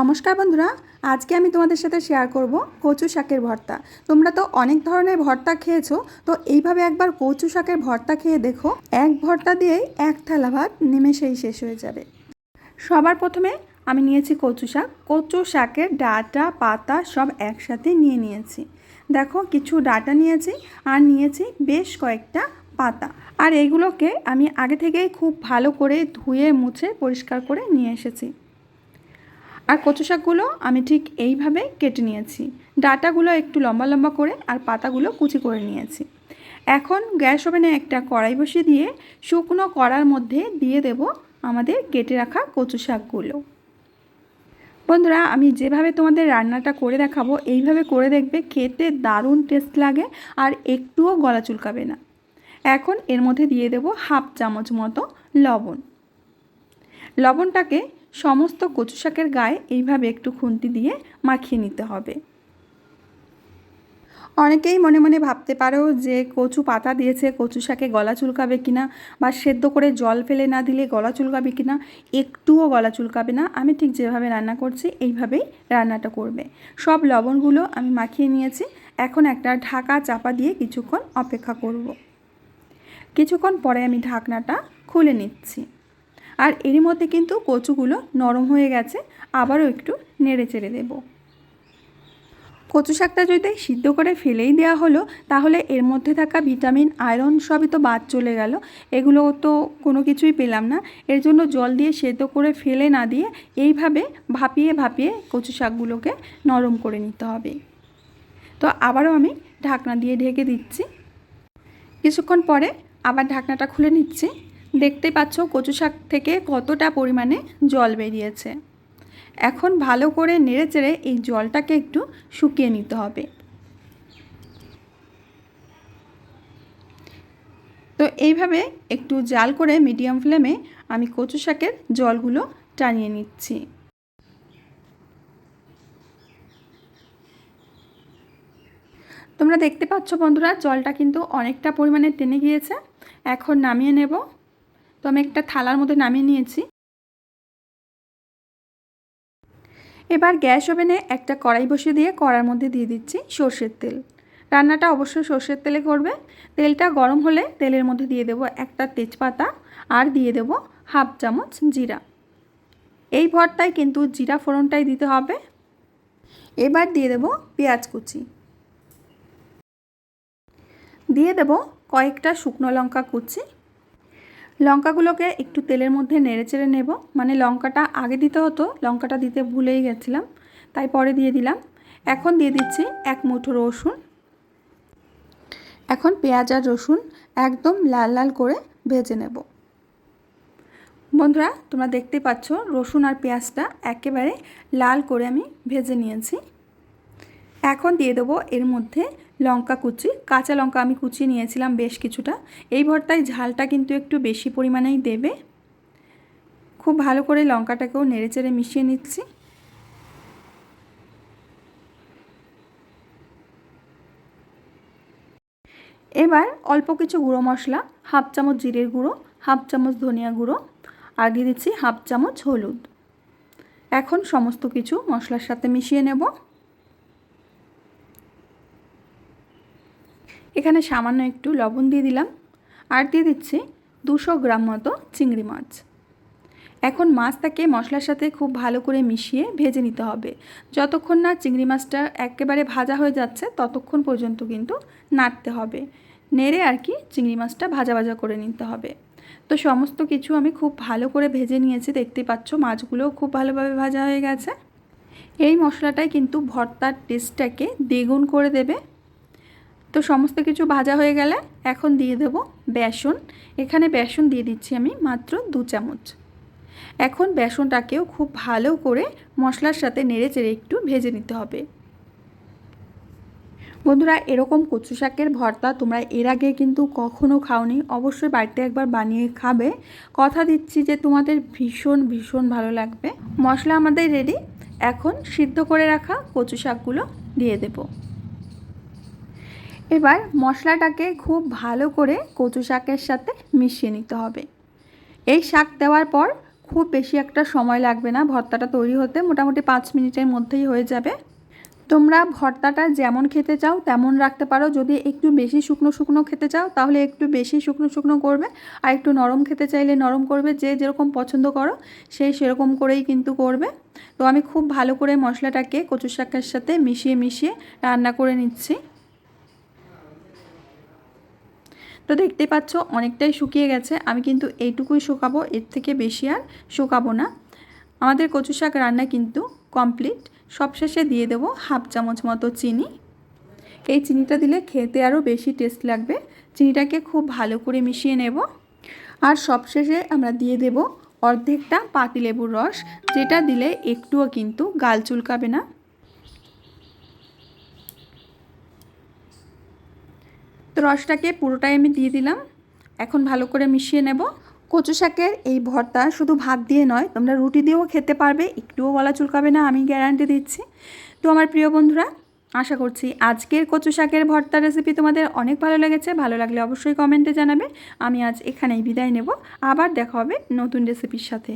নমস্কার বন্ধুরা, আজকে আমি তোমাদের সাথে শেয়ার করব কচু শাকের ভর্তা। তোমরা তো অনেক ধরনের ভর্তা খেয়েছো, তো এইভাবে একবার কচু শাকের ভর্তা খেয়ে দেখো, এক ভর্তা দিয়েই এক থালা ভাত নিমেষেই শেষ হয়ে যাবে। সবার প্রথমে আমি নিয়েছি কচু শাক, কচু শাকের ডাটা, পাতা সব একসাথে নিয়ে নিয়েছি। দেখো কিছু ডাটা নিয়েছি আর নিয়েছি বেশ কয়েকটা পাতা। আর এইগুলোকে আমি আগে থেকেই খুব ভালো করে ধুয়ে, মুছে, পরিষ্কার করে নিয়ে এসেছি। আর কচু শাকগুলো আমি ঠিক এইভাবে কেটে নিয়েছি। ডাটাগুলো একটু লম্বা লম্বা করে আর পাতাগুলো কুচি করে নিয়েছি। এখন গ্যাস ওভেনে একটা কড়াই বসিয়ে দিয়ে শুকনো কড়ার মধ্যে দিয়ে দেব আমাদের কেটে রাখা কচু শাকগুলো। বন্ধুরা, আমি যেভাবে তোমাদের রান্নাটা করে দেখাবো, এইভাবে করে দেখবে খেতে দারুণ টেস্ট লাগে আর একটুও গলা চুলকাবে না। এখন এর মধ্যে দিয়ে দেব হাফ চামচ মতো লবণ। লবণটাকে সমস্ত কচু শাকের গায়ে এইভাবে একটু খুন্তি দিয়ে মাখিয়ে নিতে হবে। অনেকেই মনে মনে ভাবতে পারো যে কচু পাতা দিয়েছে, কচু শাকে গলা চুলকাবে কিনা বা সেদ্ধ করে জল ফেলে না দিলে গলা চুলকাবে কিনা, একটুও গলা চুলকাবে না। আমি ঠিক যেভাবে রান্না করছি, এইভাবেই রান্নাটা করবে। সব লবণগুলো আমি মাখিয়ে নিয়েছি। এখন একটা ঢাকা চাপা দিয়ে কিছুক্ষণ অপেক্ষা করব। কিছুক্ষণ পরে আমি ঢাকনাটা খুলে নিচ্ছি। আর এরই মধ্যে কিন্তু কচুগুলো নরম হয়ে গেছে, আবারও একটু নেড়ে চেড়ে দেব। কচু শাকটা যদি সিদ্ধ করে ফেলেই দেওয়া হলো, তাহলে এর মধ্যে থাকা ভিটামিন, আয়রন সবই তো বাদ চলে গেল। এগুলো তো কোনো কিছুই পেলাম না। এর জন্য জল দিয়ে সেদ্ধ করে ফেলে না দিয়ে এইভাবে ভাপিয়ে ভাপিয়ে কচু শাকগুলোকে নরম করে নিতে হবে। তো আবারও আমি ঢাকনা দিয়ে ঢেকে দিচ্ছি। কিছুক্ষণ পরে আবার ঢাকনাটা খুলে নিচ্ছি। দেখতে পাচ্ছ কচু শাক থেকে কতটা পরিমাণে জল বেরিয়েছে। এখন ভালো করে নেড়ে চেড়ে এই জলটাকে একটু শুকিয়ে নিতে হবে। তো এইভাবে একটু জাল করে মিডিয়াম ফ্লেমে আমি কচু শাকের জলগুলো টানিয়ে নিচ্ছি। তোমরা দেখতে পাচ্ছ বন্ধুরা, জলটা কিন্তু অনেকটা পরিমাণে টেনে গিয়েছে। এখন নামিয়ে নেব তো আমি একটা থালার মধ্যে নামিয়ে নিয়েছি। এবার গ্যাস ওভেনে একটা কড়াই বসিয়ে দিয়ে কড়ার মধ্যে দিয়ে দিচ্ছি সর্ষের তেল। রান্নাটা অবশ্যই সর্ষের তেলে করবে। তেলটা গরম হলে তেলের মধ্যে দিয়ে দেব একটা তেজপাতা আর দিয়ে দেব হাফ চামচ জিরা। এই ভর্তায় কিন্তু জিরা ফোড়নটাই দিতে হবে। এবার দিয়ে দেব পেঁয়াজ কুচি। দিয়ে দেব কয়েকটা শুকনো লঙ্কা কুচি। লঙ্কাগুলোকে একটু তেলের মধ্যে নেড়ে চেড়ে নেব। মানে লঙ্কাটা আগে দিতে হতো, লঙ্কাটা দিতে ভুলেই গেছিলাম, তাই পরে দিয়ে দিলাম। এখন দিয়ে দিচ্ছি এক মুঠো রসুন। এখন পেঁয়াজ আর রসুন একদম লাল লাল করে ভেজে নেব। বন্ধুরা, তোমরা দেখতে পাচ্ছ রসুন আর পেঁয়াজটা একেবারে লাল করে আমি ভেজে নিয়েছি। এখন দিয়ে দেবো এর মধ্যে লঙ্কা কুচি, কাঁচা লঙ্কা আমি কুচিয়ে নিয়েছিলাম বেশ কিছুটা। এই ভর্তায় ঝালটা কিন্তু একটু বেশি পরিমাণেই দেবে। খুব ভালো করে লঙ্কাটাকেও নেড়েচেড়ে মিশিয়ে নিচ্ছি। এবার অল্প কিছু গুঁড়ো মশলা, হাফ চামচ জিরের গুঁড়ো, হাফ চামচ ধনিয়া গুঁড়ো, আর দিয়ে দিচ্ছি হাফ চামচ হলুদ। এখন সমস্ত কিছু মশলার সাথে মিশিয়ে নেব। এখানে সামান্য একটু লবণ দিয়ে দিলাম। আর দিয়ে দিচ্ছি দুশো গ্রাম মতো চিংড়ি মাছ। এখন মাছটাকে মশলার সাথে খুব ভালো করে মিশিয়ে ভেজে নিতে হবে। যতক্ষণ না চিংড়ি মাছটা একেবারে ভাজা হয়ে যাচ্ছে, ততক্ষণ পর্যন্ত কিন্তু নাড়তে হবে। নেড়ে আর কি চিংড়ি মাছটা ভাজা ভাজা করে নিতে হবে। তো সমস্ত কিছু আমি খুব ভালো করে ভেজে নিয়েছি দেখতে পাচ্ছ মাছগুলোও খুব ভালোভাবে ভাজা হয়ে গেছে। এই মশলাটাই কিন্তু ভর্তার টেস্টটাকে দ্বিগুণ করে দেবে। তো সমস্ত কিছু ভাজা হয়ে গেলে এখন দিয়ে দেব বেসন। এখানে বেসন দিয়ে দিচ্ছি আমি মাত্র দু চামচ। এখন বেসনটাকেও খুব ভালো করে মশলার সাথে নেড়ে চেড়ে একটু ভেজে নিতে হবে। বন্ধুরা, এরকম কচু শাকের ভর্তা তোমরা এর আগে কিন্তু কখনো খাওনি। অবশ্যই বাড়িতে একবার বানিয়ে খাবে। কথা দিচ্ছি যে তোমাদের ভীষণ ভীষণ ভালো লাগবে। মশলা আমাদের রেডি এখন সিদ্ধ করে রাখা কচু শাকগুলো দিয়ে দেবো। এবার মশলাটাকে খুব ভালো করে কচু শাকের সাথে মিশিয়ে নিতে হবে। এই শাক দেওয়ার পর খুব বেশি একটা সময় লাগবে না, ভর্তাটা তৈরি হতে মোটামুটি পাঁচ মিনিটের মধ্যেই হয়ে যাবে। তোমরা ভর্তাটা যেমন খেতে চাও তেমন রাখতে পারো, যদি একটু বেশি শুকনো শুকনো খেতে চাও তাহলে একটু বেশি শুকনো শুকনো করবে, আর একটু নরম খেতে চাইলে নরম করবে, যে যেরকম পছন্দ করো সেই সেরকম করেই কিন্তু করবে। তো আমি খুব ভালো করে মশলাটাকে কচু শাকের সাথে মিশিয়ে মিশিয়ে রান্না করে নিচ্ছি। তো দেখতে পাচ্ছ অনেকটাই শুকিয়ে গেছে। আমি কিন্তু এইটুকুই শুকাবো, এর থেকে বেশি আর শুকাবো না। আমাদের কচু শাক রান্না কিন্তু কমপ্লিট। সবশেষে দিয়ে দেবো হাফ চামচ মতো চিনি। এই চিনিটা দিলে খেতে আরও বেশি টেস্ট লাগবে। চিনিটাকে খুব ভালো করে মিশিয়ে নেব। আর সবশেষে আমরা দিয়ে দেব অর্ধেকটা পাতিলেবুর রস, যেটা দিলে একটুও কিন্তু গাল চুলকাবে না। তো রসটাকে পুরোটাই আমি দিয়ে দিলাম। এখন ভালো করে মিশিয়ে নেব। কচু শাকের এই ভর্তা শুধু ভাত দিয়ে নয়, তোমরা রুটি দিয়েও খেতে পারবে, একটুও গলা চুলকাবে না, আমি গ্যারান্টি দিচ্ছি। তো আমার প্রিয় বন্ধুরা, আশা করছি আজকের কচু শাকের ভর্তা রেসিপি তোমাদের অনেক ভালো লেগেছে। ভালো লাগলে অবশ্যই কমেন্টে জানাবে। আমি আজ এখানেই বিদায় নেব। আবার দেখা হবে নতুন রেসিপির সাথে।